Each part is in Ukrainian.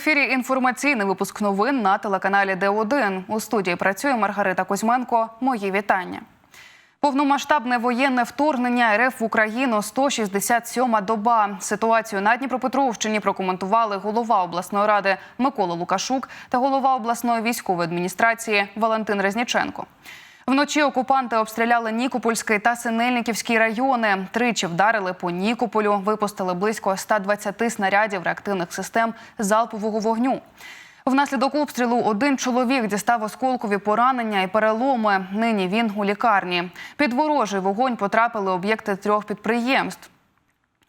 Ефірі інформаційний випуск новин на телеканалі Д1. У студії працює Маргарита Кузьменко. Мої вітання. Повномасштабне воєнне вторгнення РФ в Україну 167-ма доба. Ситуацію на Дніпропетровщині прокоментували голова обласної ради Микола Лукашук та голова обласної військової адміністрації Валентин Резніченко. Вночі окупанти обстріляли Нікопольський та Синельниківський райони. Тричі вдарили по Нікополю, випустили близько 120 снарядів реактивних систем залпового вогню. Внаслідок обстрілу один чоловік дістав осколкові поранення і переломи. Нині він у лікарні. Під ворожий вогонь потрапили об'єкти трьох підприємств.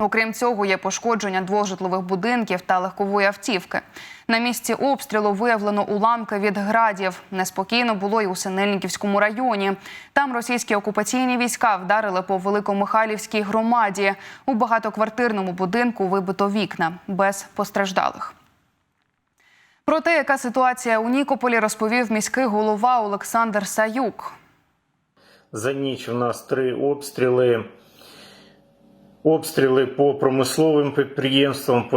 Окрім цього, є пошкодження двох житлових будинків та легкової автівки. На місці обстрілу виявлено уламки від градів. Неспокійно було і у Синельниківському районі. Там російські окупаційні війська вдарили по Великомихайлівській громаді. У багатоквартирному будинку вибито вікна без постраждалих. Про те, яка ситуація у Нікополі, розповів міський голова Олександр Саюк. За ніч у нас три обстріли. Обстріли по промисловим підприємствам,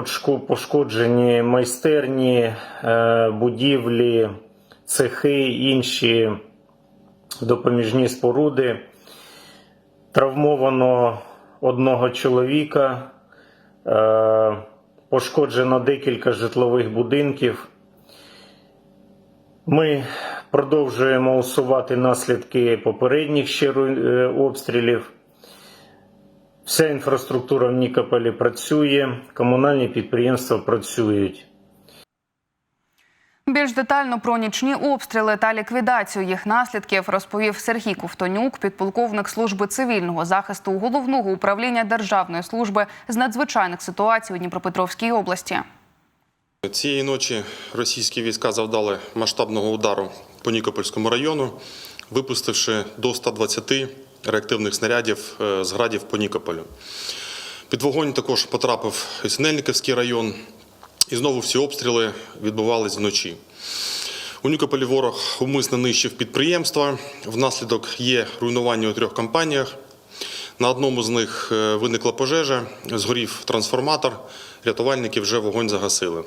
пошкоджені майстерні, е, будівлі, цехи, інші допоміжні споруди. Травмовано одного чоловіка, е, пошкоджено декілька житлових будинків. Ми продовжуємо усувати наслідки попередніх ще е, обстрілів. Вся інфраструктура в Нікополі працює, комунальні підприємства працюють. Більш детально про нічні обстріли та ліквідацію їх наслідків розповів Сергій Ковтонюк, підполковник служби цивільного захисту головного управління Державної служби з надзвичайних ситуацій у Дніпропетровській області. Цієї ночі російські війська завдали масштабного удару по Нікопольському району, випустивши до 120 реактивних снарядів е, з градів по Нікополю. Під вогонь також потрапив Синельниківський район, і знову всі обстріли відбувались вночі. У Нікополі ворог умисно нищив підприємства. Внаслідок є руйнування у трьох компаніях. На одному з них е, виникла пожежа, згорів трансформатор, рятувальники вже вогонь загасили.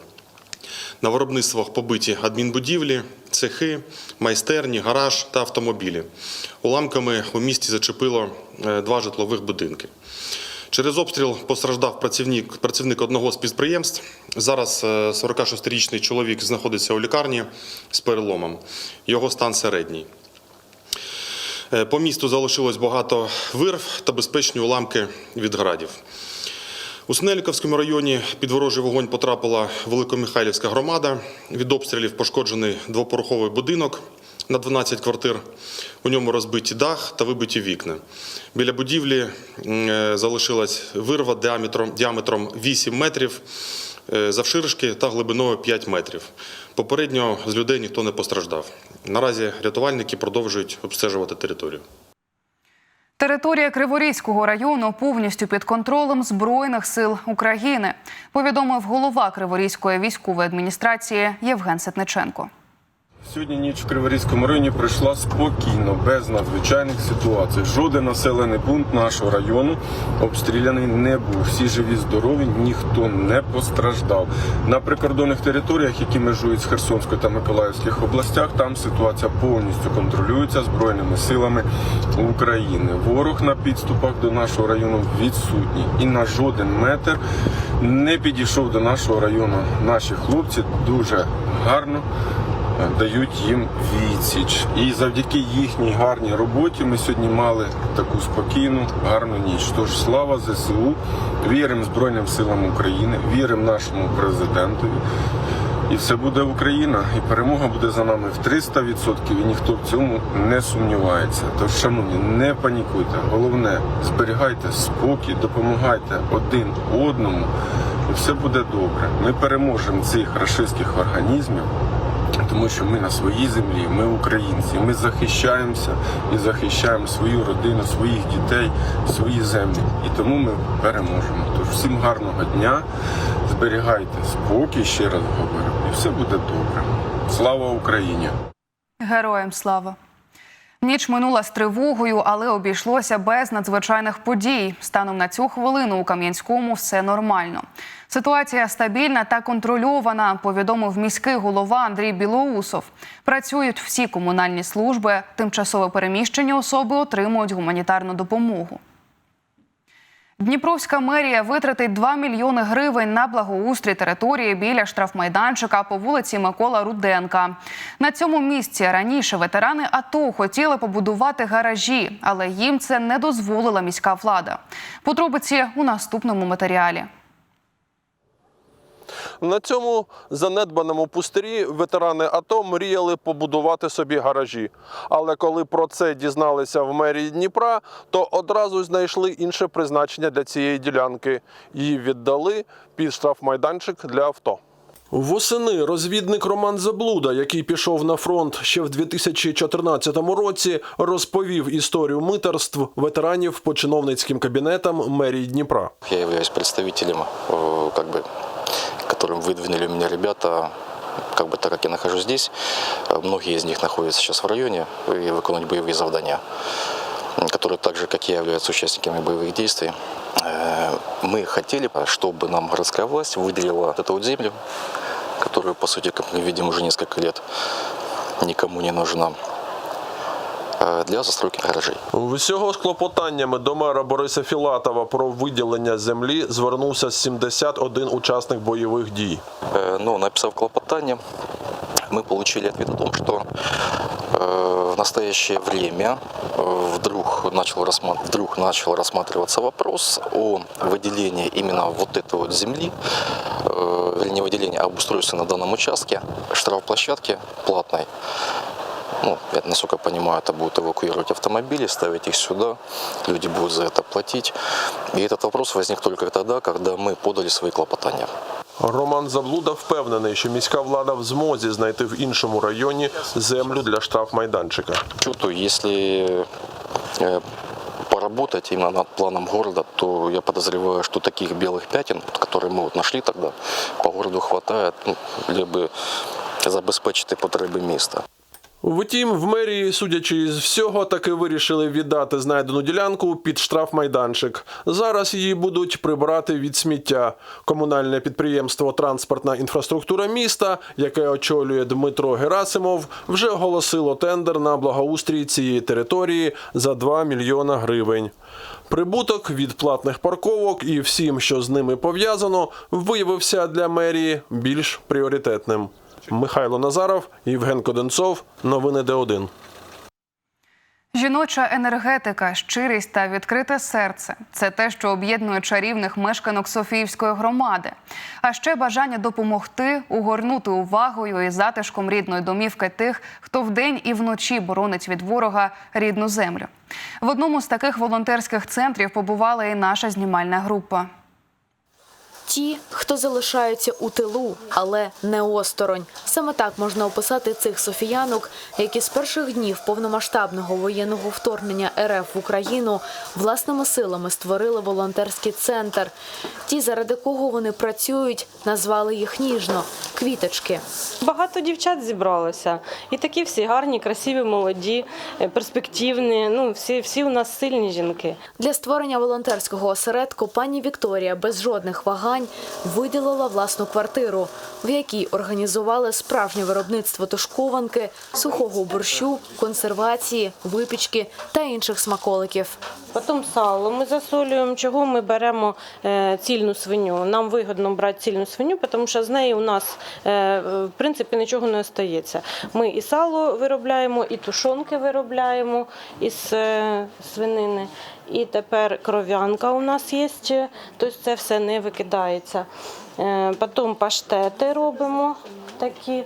На виробництвах побиті адмінбудівлі, цехи, майстерні, гараж та автомобілі. Уламками у місті зачепило е, два житлових будинки. Через обстріл постраждав працівник, працівник одного з підприємств. Зараз е, 46-річний чоловік знаходиться у лікарні з переломом. Його стан середній. Е, По місту залишилось багато вирв та безпечні уламки від градів. У Снеліковському районі під ворожий вогонь потрапила Великомихайлівська громада. Від обстрілів пошкоджений двопороховий будинок на 12 квартир. У ньому розбиті дах та вибиті вікна. Біля будівлі е, залишилась вирва діаметром, діаметром 8 метрів, е, завширшки та глибиною 5 метрів. Попередньо з людей ніхто не постраждав. Наразі рятувальники продовжують обстежувати територію. Територія Криворізького району повністю під контролем Збройних сил України, повідомив голова Криворізької військової адміністрації Євген Сетниченко. Сьогодні ніч в Криворізькому районі пройшла спокійно, без надзвичайних ситуацій. Жоден населений пункт нашого району обстріляний не був. Всі живі, здорові, ніхто не постраждав. На прикордонних територіях, які межують з Херсонською та Миколаївських областях, там ситуація повністю контролюється збройними силами України. Ворог на підступах до нашого району відсутній і на жоден метр не підійшов до нашого району. Наші хлопці дуже гарно дають їм відсіч. І завдяки їхній гарній роботі ми сьогодні мали таку спокійну, гарну ніч. Тож слава ЗСУ, віримо Збройним силам України, віримо нашому президентові. І все буде Україна, і перемога буде за нами в 300%, і ніхто в цьому не сумнівається. Тож, шановні, не панікуйте. Головне, зберігайте спокій, допомагайте один одному, і все буде добре. Ми переможемо цих рашистських організмів. Тому що ми на своїй землі, ми українці, ми захищаємося і захищаємо свою родину, своїх дітей, свої землі. І тому ми переможемо. Тож всім гарного дня, зберігайте спокій, ще раз говорю, і все буде добре. Слава Україні! Героям слава! Ніч минула з тривогою, але обійшлося без надзвичайних подій. Станом на цю хвилину у Кам'янському все нормально. Ситуація стабільна та контрольована, повідомив міський голова Андрій Білоусов. Працюють всі комунальні служби, тимчасове переміщення особи отримують гуманітарну допомогу. Дніпровська мерія витратить 2 мільйони гривень на благоустрій території біля штрафмайданчика по вулиці Микола Руденка. На цьому місці раніше ветерани АТО хотіли побудувати гаражі, але їм це не дозволила міська влада. Подробиці у наступному матеріалі. На цьому занедбаному пустирі ветерани АТО мріяли побудувати собі гаражі. Але коли про це дізналися в мерії Дніпра, то одразу знайшли інше призначення для цієї ділянки. Її віддали під штрафмайданчик для авто. Восени розвідник Роман Заблуда, який пішов на фронт ще в 2014 році, розповів історію митерств ветеранів по чиновницьким кабінетам мерії Дніпра. Я являюсь представителем, как бы, которым выдвинули меня ребята, как бы так как я нахожусь здесь, э, многие из них находятся сейчас в районе и выполняют боевые завдания, м, которые так же, как и я, являются участниками боевых действий. Э, Мы хотели, чтобы нам городская власть выделила эту вот землю, которую, по сути, как мы видим, уже несколько лет никому не нужна, для застройки гаражей. Всього з клопотаннями до мера Бориса Філатова про виділення землі звернувся 71 учасник бойових дій. Э, Но написав клопотание, мы получили ответ о том, что э, в настоящее время э, вдруг начал, рассма- вдруг начал рассматриваться вопрос о выделении именно вот этой вот земли, э, вернее выделении обустройства на данном участке штрафплощадки платной. Ну, я, насколько я понимаю, это будут эвакуировать автомобили, ставить их сюда, люди будут за это платить. И этот вопрос возник только тогда, когда мы подали свои клопотания. Роман Заблуда впевнений, що міська влада в змозі знайти в іншому районі землю для штрафмайданчика. Чувствую, если э, поработать именно над планом города, то я подозреваю, что таких белых пятен, вот, которые мы вот нашли тогда, по городу хватает, ну, либо забезпечити потреби міста. Втім, в мерії, судячи із всього, таки вирішили віддати знайдену ділянку під штрафмайданчик. Зараз її будуть прибирати від сміття. Комунальне підприємство Транспортна інфраструктура міста, яке очолює Дмитро Герасимов, вже оголосило тендер на благоустрій цієї території за 2 мільйона гривень. Прибуток від платних парковок і всім, що з ними пов'язано, виявився для мерії більш пріоритетним. Михайло Назаров, Євген Коденцов. Новини Д1. Жіноча енергетика, щирість та відкрите серце це те, що об'єднує чарівних мешканок Софіївської громади. А ще бажання допомогти, угорнути увагою і затишком рідної домівки тих, хто вдень і вночі боронить від ворога рідну землю. В одному з таких волонтерських центрів побувала і наша знімальна група. Ті, хто залишаються у тилу, але не осторонь. Саме так можна описати цих софіянок, які з перших днів повномасштабного воєнного вторгнення РФ в Україну власними силами створили волонтерський центр. Ті, заради кого вони працюють, назвали їх ніжно квіточки. Багато дівчат зібралося. І такі всі гарні, красиві, молоді, е, перспективні. Ну, всі, всі у нас сильні жінки. Для створення волонтерського осередку пані Вікторія без жодних вагань виділила власну квартиру, в якій організували справжнє виробництво тушкованки, сухого борщу, консервації, випічки та інших смаколиків. Потім сало ми засолюємо. Чого ми беремо е, цільну свиню? Нам вигідно брати цільну свиню, тому що з неї у нас е, в принципі нічого не остається. Ми і сало виробляємо, і тушонки виробляємо із е, свинини. І тепер кров'янка у нас є, тобто це все не викидається. Е, Потім паштети робимо такі.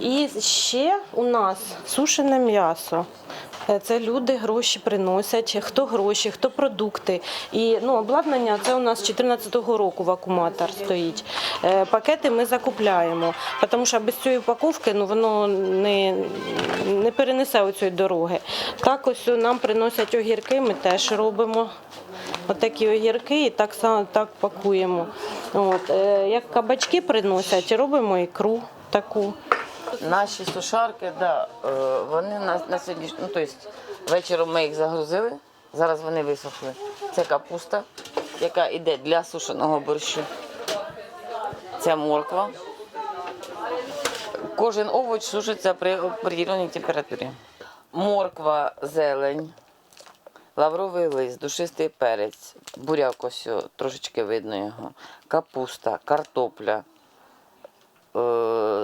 І ще у нас сушене м'ясо. Е, Це люди гроші приносять, хто гроші, хто продукти. І ну, обладнання це у нас з 2014 року вакууматор стоїть. Е, Пакети ми закупляємо, тому що без цієї упаковки ну, воно не, не перенесе оцієї дороги. Так ось нам приносять огірки, ми теж робимо. Отакі огірки і так само так пакуємо. От, е, як кабачки приносять, робимо ікру таку. Наші сушарки, да, е, вони на, на сьогодні, ну тобто вечором ми їх загрузили, зараз вони висохли. Це капуста, яка йде для сушеного борщу. Це морква. Кожен овоч сушиться при определеній температурі. Морква, зелень, лавровий лист, душистий перець, буряк ось трошечки видно його, капуста, картопля,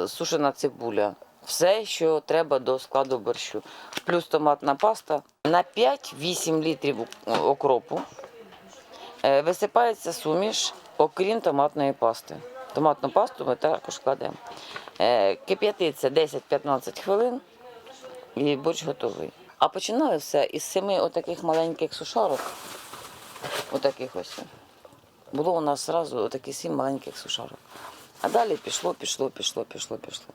сушена цибуля. Все, що треба до складу борщу. Плюс томатна паста. На 5-8 літрів окропу е, висипається суміш, окрім томатної пасти. Томатну пасту ми також кладемо. Е, Кип'ятиться 10-15 хвилин і борщ готовий. А починали все із семи отаких маленьких сушарок. Отаких ось. Було у нас одразу отакі сім маленьких сушарок. А далі пішло, пішло, пішло, пішло, пішло.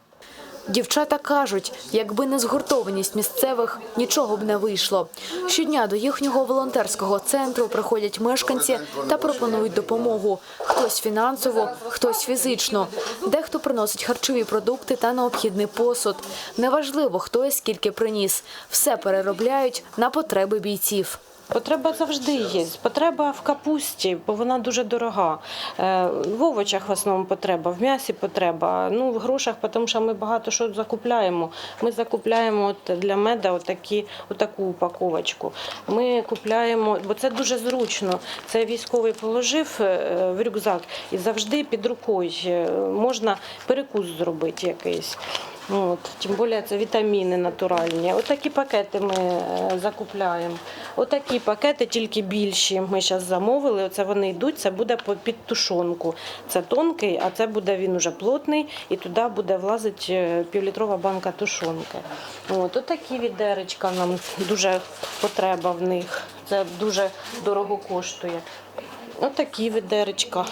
Дівчата кажуть, якби не згуртованість місцевих, нічого б не вийшло. Щодня до їхнього волонтерського центру приходять мешканці та пропонують допомогу. Хтось фінансово, хтось фізично. Дехто приносить харчові продукти та необхідний посуд. Неважливо, хто і скільки приніс. Все переробляють на потреби бійців. Потреба завжди є. Потреба в капусті, бо вона дуже дорога. Е, В овочах в основному потреба, в м'ясі потреба. Ну, в грошах, тому що ми багато що закупляємо. Ми закупляємо от для меда отакі, отаку упаковочку. Ми купляємо, бо це дуже зручно. Це військовий положив е, в рюкзак і завжди під рукою е, можна перекус зробити якийсь. От, тим більше це вітаміни натуральні. Отакі пакети ми е, закупляємо. Отакі пакети, тільки більші. Ми зараз замовили. Оце вони йдуть. Це буде під тушонку. Це тонкий, а це буде він уже плотний, і туди буде влазити е, півлітрова банка тушонки. От отакі відеречка нам дуже потреба в них. Це дуже дорого коштує. Отакі відеречка.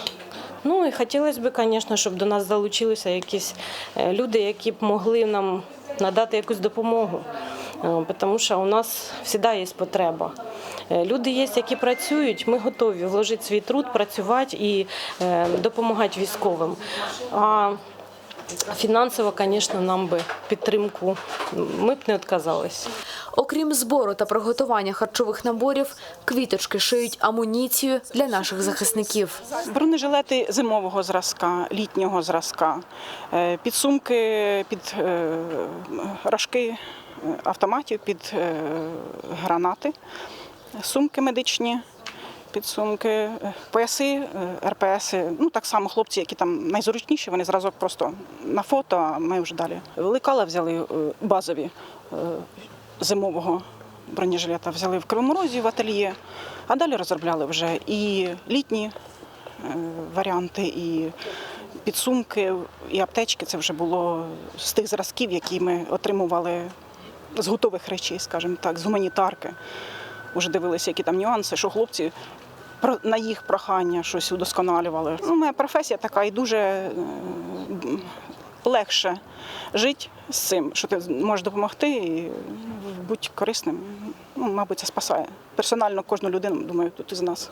Ну і хотілося б, звісно, щоб до нас залучилися якісь е, люди, які б могли нам надати якусь допомогу. Е, Тому що у нас завжди є потреба. Е, Люди є, які працюють, ми готові вложити свій труд, працювати і допомагати військовим. А фінансово, звісно, нам би підтримку ми б не відказалися. Окрім збору та приготування харчових наборів, квіточки шиють амуніцію для наших захисників. Бронежилети зимового зразка, літнього зразка, е, підсумки під е, рожки е, автоматів, під гранати, сумки медичні, підсумки, пояси, е, РПСи. Ну так само хлопці, які там найзручніші, вони зразок просто на фото, а ми вже далі. Лекала взяли е, базові е, зимового бронежилета, взяли в Кривому Розі в ательє, а далі розробляли вже і літні варіанти, і підсумки, і аптечки. Це вже було з тих зразків, які ми отримували з готових речей, скажімо так, з гуманітарки. Уже дивилися, які там нюанси, що хлопці на їх прохання щось удосконалювали. Ну, моя професія така і дуже е, легше жити з цим, що ти можеш допомогти і бути корисним. Ну, мабуть, це спасає. Персонально кожну людину, думаю, тут із нас.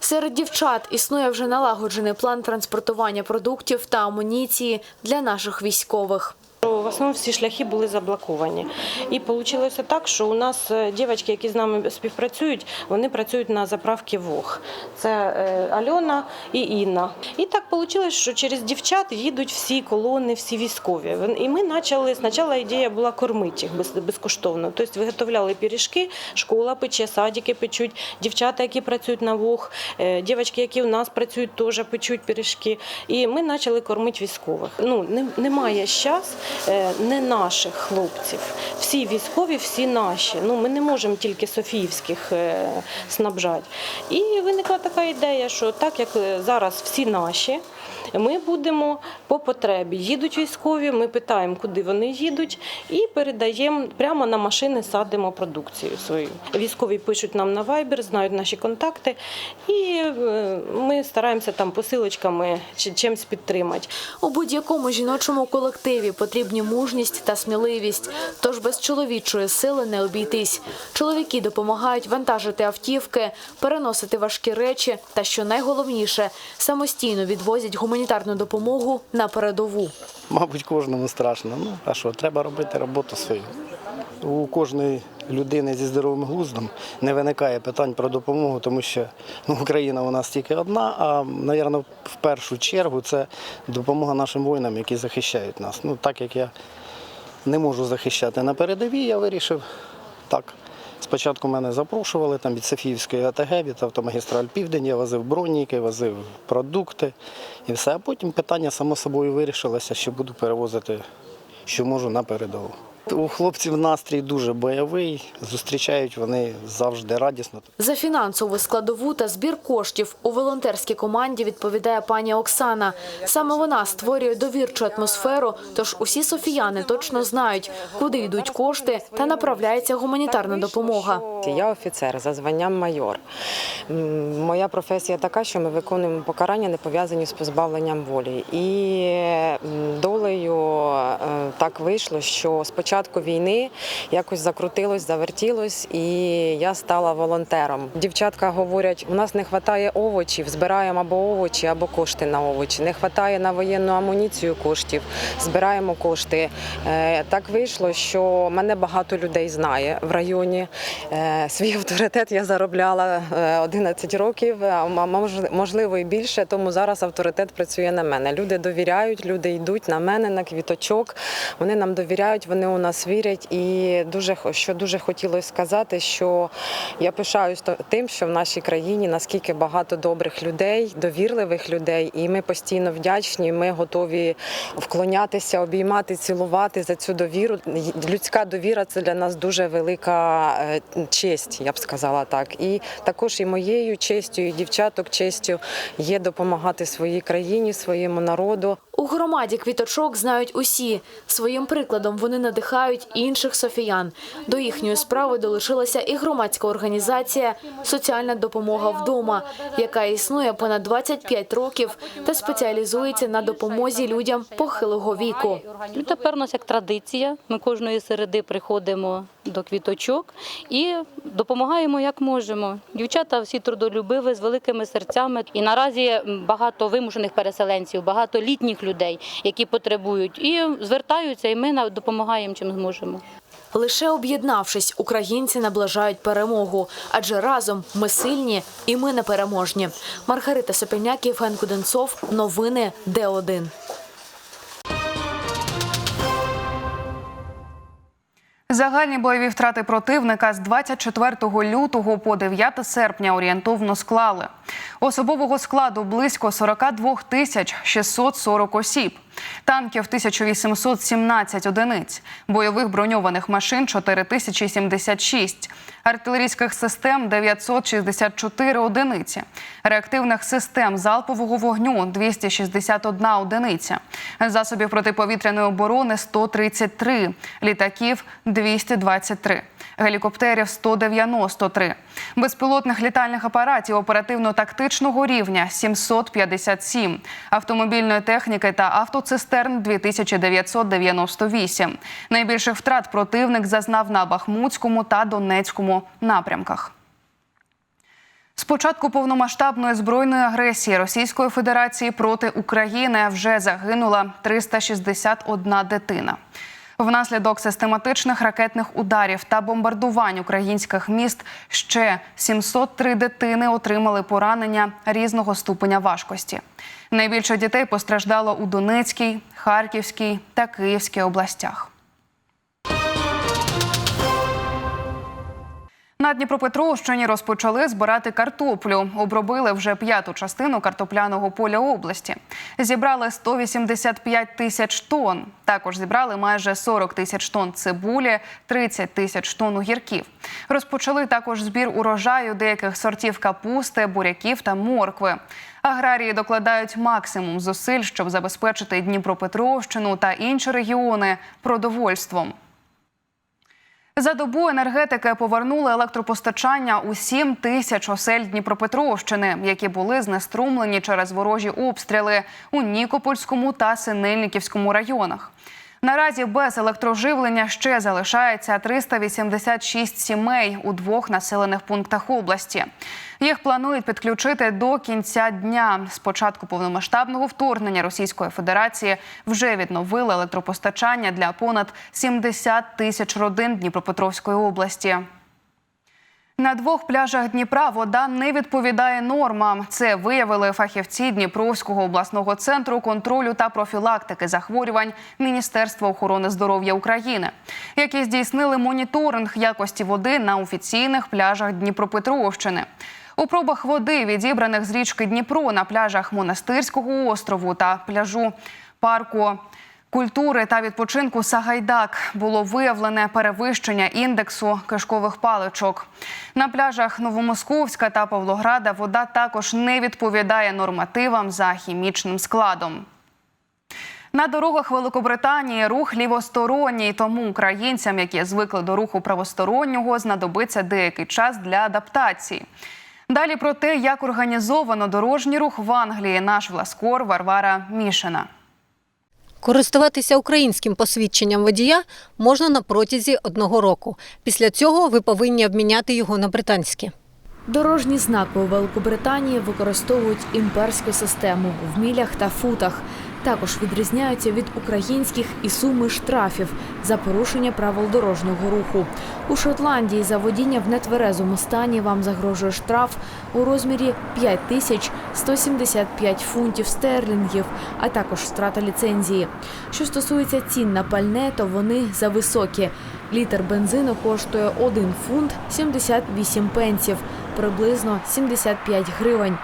Серед дівчат існує вже налагоджений план транспортування продуктів та амуніції для наших військових. Основному всі шляхи були заблоковані. І вийшло так, що у нас е, дівчатки, які з нами співпрацюють, вони працюють на заправці ВОГ. Це е, Альона і Інна. І так вийшло, що через дівчат їдуть всі колони, всі військові. І ми почали, спочатку ідея була кормити їх безкоштовно. Тобто виготовляли пиріжки, школа пече, садики печуть, дівчата, які працюють на ВОГ, е, дівчатки, які у нас працюють, теж печуть пиріжки. І ми почали кормити військових. Ну, не- немає зараз не наших хлопців. Всі військові, всі наші. Ну, ми не можемо тільки Софіївських е, снабжати. І виникла така ідея, що так як е, зараз всі наші, ми будемо по потребі. Їдуть військові, ми питаємо, куди вони їдуть, і передаємо прямо на машини, садимо продукцію свою. Військові пишуть нам на Viber, знають наші контакти, і е, ми стараємося там посилочками чи чимось підтримати. У будь-якому жіночому колективі потрібні мужність та сміливість, тож без чоловічої сили не обійтись. Чоловіки допомагають вантажити автівки, переносити важкі речі та, що найголовніше, самостійно відвозять гуманітарну допомогу на передову. Мабуть, кожному страшно. Ну, а що, треба робити роботу свою. у кожної людини зі здоровим глуздом не виникає питань про допомогу, тому що ну, Україна у нас тільки одна, а, мабуть, в першу чергу це допомога нашим воїнам, які захищають нас. Ну, так як я не можу захищати на передовій, я вирішив так. Спочатку мене запрошували там від Софіївської АТГ, від автомагістраль Південь, я возив броніки, возив продукти і все. А потім питання само собою вирішилося, що буду перевозити, що можу на передову. У хлопців настрій дуже бойовий, зустрічають вони завжди радісно. За фінансову складову та збір коштів у волонтерській команді відповідає пані Оксана. Саме вона створює довірчу атмосферу, тож усі софіяни точно знають, куди йдуть кошти та направляється гуманітарна допомога. Я офіцер за званням майор. Моя професія така, що ми виконуємо покарання, не пов'язані з позбавленням волі. І долею так вийшло, що з початку війни якось закрутилось, завертілось, і я стала волонтером. Дівчатка говорять: у нас не вистачає овочів, збираємо або овочі, або кошти на овочі. Не вистачає на воєнну амуніцію коштів, збираємо кошти. Е, Так вийшло, що мене багато людей знає в районі. Е, Свій авторитет я заробляла е, 11 років, а можливо і більше. Тому зараз авторитет працює на мене. Люди довіряють, люди йдуть на мене, на квіточок. Вони нам довіряють, вони у нас вірять. І дуже що дуже хотілося сказати, що я пишаюсь тим, що в нашій країні наскільки багато добрих людей, довірливих людей, і ми постійно вдячні. Ми готові вклонятися, обіймати, цілувати за цю довіру. Людська довіра це для нас дуже велика е, честь, я б сказала так. І також і моєю честю, і дівчаток честю є допомагати своїй країні, своєму народу. У громаді квіточок знають усі. Своїм прикладом вони надихають інших софіян. До їхньої справи долучилася і громадська організація Соціальна допомога вдома, яка існує понад 25 років та спеціалізується на допомозі людям похилого віку. Тепер у нас як традиція. Ми кожної середи приходимо до квіточок і допомагаємо як можемо. Дівчата всі трудолюбиві з великими серцями. І наразі багато вимушених переселенців, багато літніх людей, які потребують, і звертаються, і ми допомагаємо чим зможемо. Лише об'єднавшись, українці наближають перемогу, адже разом ми сильні і ми непереможні. Маргарита Сопільняк, Євген Куденцов. Новини Д1. Загальні бойові втрати противника з 24 лютого по 9 серпня орієнтовно склали. Особового складу близько 42 тисяч 640 осіб, танків 1817 одиниць, бойових броньованих машин 4076, артилерійських систем 964 одиниці, реактивних систем залпового вогню 261 одиниця, засобів протиповітряної оборони 133, літаків 223, гелікоптерів 193, безпілотних літальних апаратів оперативно-тактичного рівня 757, автомобільної техніки та автоцистерн 2998. Найбільших втрат противник зазнав на Бахмутському та Донецькому напрямках. З початку повномасштабної збройної агресії Російської Федерації проти України вже загинула 361 дитина. Внаслідок систематичних ракетних ударів та бомбардувань українських міст ще 703 дитини отримали поранення різного ступеня важкості. Найбільше дітей постраждало у Донецькій, Харківській та Київській областях. На Дніпропетровщині розпочали збирати картоплю. Обробили вже п'яту частину картопляного поля області. Зібрали 185 тисяч тонн. Також зібрали майже 40 тисяч тонн цибулі, 30 тисяч тонн огірків. Розпочали також збір урожаю деяких сортів капусти, буряків та моркви. Аграрії докладають максимум зусиль, щоб забезпечити Дніпропетровщину та інші регіони продовольством. За добу енергетики повернули електропостачання у 7 тисяч осель Дніпропетровщини, які були знеструмлені через ворожі обстріли у Нікопольському та Синельниківському районах. Наразі без електроживлення ще залишається 386 сімей у двох населених пунктах області. Їх планують підключити до кінця дня. З початку повномасштабного вторгнення Російської Федерації вже відновили електропостачання для понад 70 тисяч родин Дніпропетровської області. На двох пляжах Дніпра вода не відповідає нормам. Це виявили фахівці Дніпровського обласного центру контролю та профілактики захворювань Міністерства охорони здоров'я України, які здійснили моніторинг якості води на офіційних пляжах Дніпропетровщини. У пробах води, відібраних з річки Дніпро на пляжах Монастирського острову та пляжу парку культури та відпочинку Сагайдак було виявлене перевищення індексу кишкових паличок. На пляжах Новомосковська та Павлограда вода також не відповідає нормативам за хімічним складом. На дорогах Великобританії рух лівосторонній, тому українцям, які звикли до руху правостороннього, знадобиться деякий час для адаптації. Далі про те, як організовано дорожній рух в Англії, наш власкор Варвара Мішина. Користуватися українським посвідченням водія можна на протязі одного року. Після цього ви повинні обміняти його на британське. Дорожні знаки у Великобританії використовують імперську систему в мілях та футах. Також відрізняються від українських і суми штрафів за порушення правил дорожнього руху. У Шотландії за водіння в нетверезому стані вам загрожує штраф у розмірі 5175 фунтів стерлінгів, а також втрата ліцензії. Що стосується цін на пальне, то вони зависокі. Літр бензину коштує 1 фунт 78 пенсів, приблизно 75 гривень.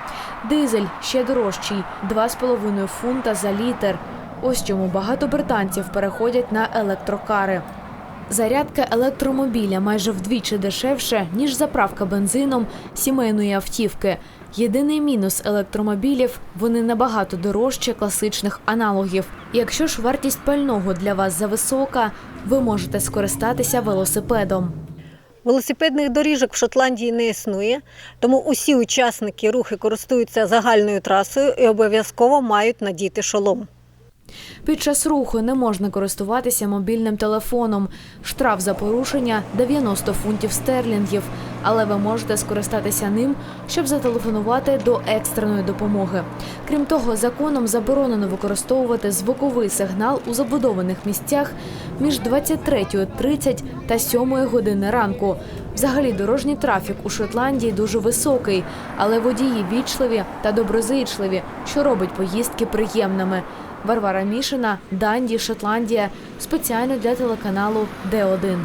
Дизель ще дорожчий 2,5 фунта за літр. Ось чому багато британців переходять на електрокари. Зарядка електромобіля майже вдвічі дешевше, ніж заправка бензином сімейної автівки. Єдиний мінус електромобілів вони набагато дорожче класичних аналогів. Якщо ж вартість пального для вас зависока, ви можете скористатися велосипедом. Велосипедних доріжок в Шотландії не існує, тому усі учасники рухи користуються загальною трасою і обов'язково мають надіти шолом. Під час руху не можна користуватися мобільним телефоном. Штраф за порушення 90 фунтів стерлінгів, але ви можете скористатися ним, щоб зателефонувати до екстреної допомоги. Крім того, законом заборонено використовувати звуковий сигнал у забудованих місцях між 23.30 та 7 години ранку. Взагалі дорожній трафік у Шотландії дуже високий, але водії вічливі та доброзичливі, що робить поїздки приємними. Варвара Мішина, Данді, Шотландія. Спеціально для телеканалу Д1.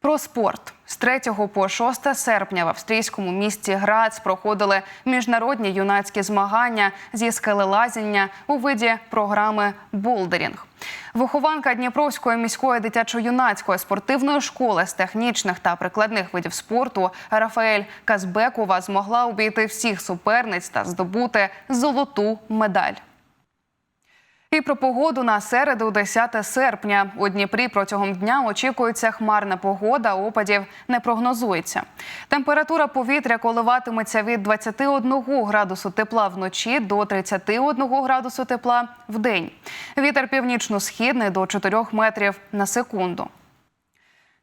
Про спорт з 3 по 6 серпня в австрійському місті Грац проходили міжнародні юнацькі змагання зі скелелазіння у виді програми Болдерінг. Вихованка Дніпровської міської дитячо-юнацької спортивної школи з технічних та прикладних видів спорту Рафаель Казбекова змогла обійти всіх суперниць та здобути золоту медаль. І про погоду на середу, 10 серпня. У Дніпрі протягом дня очікується хмарна погода, опадів не прогнозується. Температура повітря коливатиметься від 21 градусу тепла вночі до 31 градусу тепла в день. Вітер північно-східний до 4 метрів на секунду.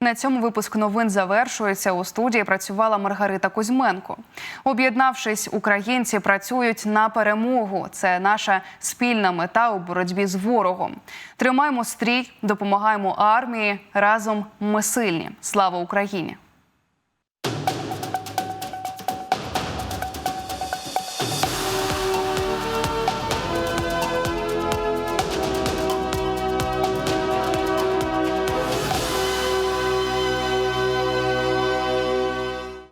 На цьому випуск новин завершується. У студії працювала Маргарита Кузьменко. Об'єднавшись, українці працюють на перемогу. Це наша спільна мета у боротьбі з ворогом. Тримаємо стрій, допомагаємо армії. Разом ми сильні. Слава Україні!